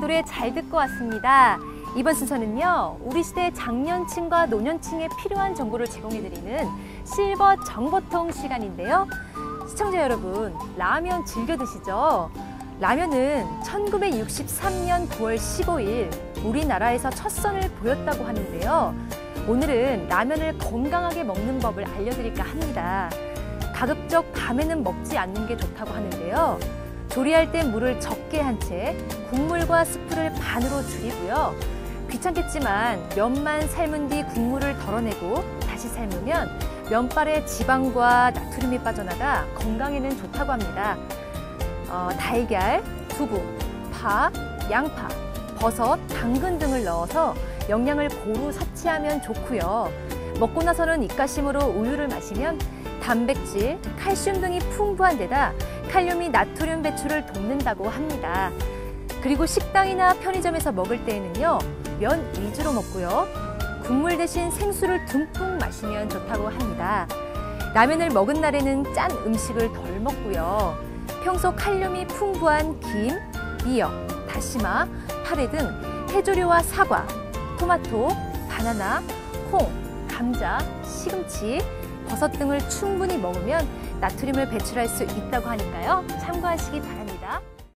노래 잘 듣고 왔습니다. 이번 순서는요, 우리 시대 장년층과 노년층에 필요한 정보를 제공해드리는 실버 정보통 시간인데요. 시청자 여러분, 라면 즐겨 드시죠? 라면은 1963년 9월 15일 우리나라에서 첫 선을 보였다고 하는데요. 오늘은 라면을 건강하게 먹는 법을 알려드릴까 합니다. 가급적 밤에는 먹지 않는 게 좋다고 하는데요. 조리할 때 물을 적게 한 채 국물과 스프를 반으로 줄이고요. 귀찮겠지만 면만 삶은 뒤 국물을 덜어내고 다시 삶으면 면발에 지방과 나트륨이 빠져나가 건강에는 좋다고 합니다. 어, 달걀, 두부, 파, 양파, 버섯, 당근 등을 넣어서 영양을 고루 섭취하면 좋고요. 먹고 나서는 입가심으로 우유를 마시면 단백질, 칼슘 등이 풍부한 데다 칼륨이 나트륨 배출을 돕는다고 합니다. 그리고 식당이나 편의점에서 먹을 때에는요, 면 위주로 먹고요. 국물 대신 생수를 듬뿍 마시면 좋다고 합니다. 라면을 먹은 날에는 짠 음식을 덜 먹고요. 평소 칼륨이 풍부한 김, 미역, 다시마, 파래 등 해조류와 사과, 토마토, 바나나, 콩, 감자, 시금치, 버섯 등을 충분히 먹으면 나트륨을 배출할 수 있다고 하니까요. 참고하시기 바랍니다.